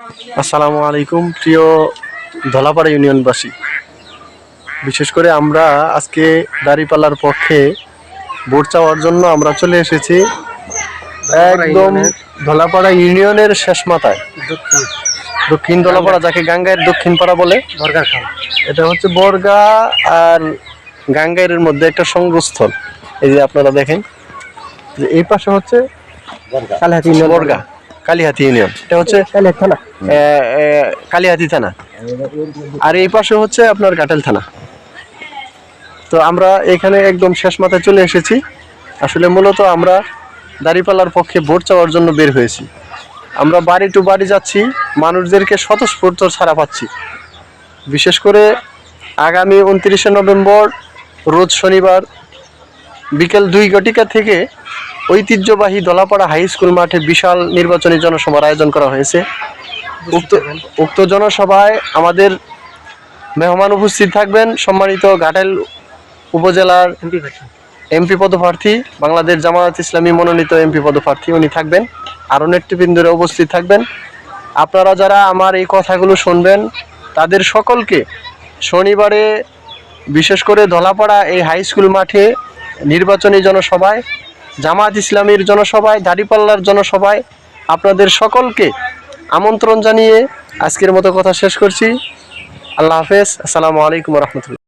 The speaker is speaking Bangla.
আসসালামু আলাইকুম প্রিয় ধলাপাড়া ইউনিয়নবাসী। বিশেষ করে আমরা আজকে দাঁড়িপাল্লার পক্ষে ভোট চাওয়ার জন্য আমরা চলে এসেছি একদম ধলাপাড়া ইউনিয়নের শেষ মাথায়। দক্ষিণ। ধলাপাড়া যাকে গাঙ্গাইয়ের দক্ষিণ পাড়া বলে। খান এটা হচ্ছে বর্গা আর গাঙ্গাইয়ের মধ্যে একটা সংগ্রহস্থল এই যে আপনারা দেখেন যে এই পাশে হচ্ছে বর্গা। কালীহাতি ইউনিয়ন। এটা হচ্ছে কালহাতি থানা। কালিহাতি থানা। আর এই পাশে হচ্ছে আপনার কাটেল থানা। তো আমরা এখানে একদম শেষ মাথায় চলে এসেছি। আসলে মূলত আমরা দাঁড়িপাল্লার পক্ষে ভোট চাওয়ার জন্য বের হয়েছি। আমরা বাড়ি টু বাড়ি যাচ্ছি মানুষদেরকে স্বতঃস্ফূর্ত ছাড়া পাচ্ছি। বিশেষ করে আগামী উনত্রিশে নভেম্বর রোজ শনিবার বিকেল দুই ঘটিকা থেকে ঐতিহ্যবাহী দলাপাড়া হাই স্কুল মাঠে বিশাল নির্বাচনী জনসভার আয়োজন করা হয়েছে। উক্ত উক্ত জনসভায় আমাদের মেহমান উপস্থিত থাকবেন সম্মানিত ঘাটাইল উপজেলার এমপি পদপ্রার্থী বাংলাদেশ জামায়াত ইসলামী মনোনীত এমপি পদপ্রার্থী উনি থাকবেন। আরও নেতৃবৃন্দরা উপস্থিত থাকবেন। আপনারা যারা আমার এই কথাগুলো শুনবেন তাদের সকলকে শনিবারে বিশেষ করে ধলাপাড়া এই হাই স্কুল মাঠে নির্বাচনী জনসভায় জামায়াত ইসলামীর জনসভায় দাড়িপাল্লার জনসভায় আপনাদের সকলকে আমন্ত্রণ জানিয়ে আজকের মতো কথা শেষ করছি। আল্লাহ হাফেজ। আসসালামু আলাইকুম রহমতুল্লাহ।